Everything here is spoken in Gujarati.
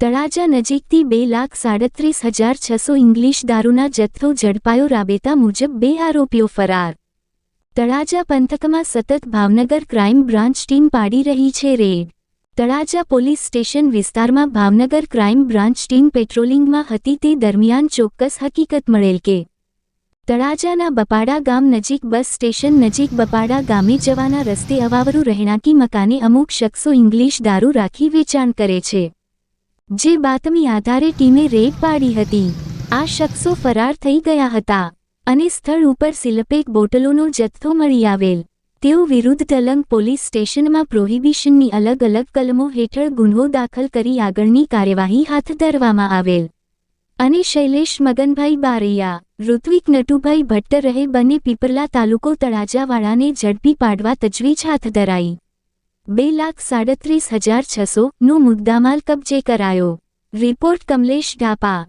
તળાજા નજીકથી બે લાખ સાડત્રીસ હજાર છસો ઇંગ્લિશ દારૂના જથ્થો ઝડપાયો રાબેતા મુજબ બે આરોપીઓ ફરાર. તળાજા પંથકમાં સતત ભાવનગર ક્રાઇમ બ્રાન્ચ ટીમ પાડી રહી છે રેડ. તળાજા પોલીસ સ્ટેશન વિસ્તારમાં ભાવનગર ક્રાઇમ બ્રાન્ચ ટીમ પેટ્રોલિંગમાં હતી તે દરમિયાન ચોક્કસ હકીકત મળેલ કે તળાજાના બપાડા ગામ નજીક બસ સ્ટેશન નજીક બપાડા ગામે જવાના રસ્તે અવાવરું રહેણાંકી મકાને અમુક શખ્સો ઇંગ્લિશ દારૂ રાખી વેચાણ કરે છે. જે બાતમી આધારે ટીમે રેડ પાડી હતી. આ શખ્સો ફરાર થઈ ગયા હતા અને સ્થળ ઉપર સિલપેક બોટલોનો જથ્થો મળી આવેલ. તેઓ વિરુદ્ધ તલંગ પોલીસ સ્ટેશનમાં પ્રોહિબિશનની અલગ અલગ કલમો હેઠળ ગુન્હો દાખલ કરી આગળની કાર્યવાહી હાથ ધરવામાં આવેલ. અને શૈલેષ મગનભાઈ બારૈયા, ઋત્વિક નટુભાઈ ભટ્ટ રહે બંને પીપરલા તાલુકો તળાજાવાળાને ઝડપી પાડવા તજવીજ હાથ ધરાઈ. બે લાખ સાડત્રીસ હજાર છસો નું મુદ્દામાલ કબજે કરાયો. રિપોર્ટ કમલેશ ઢાપા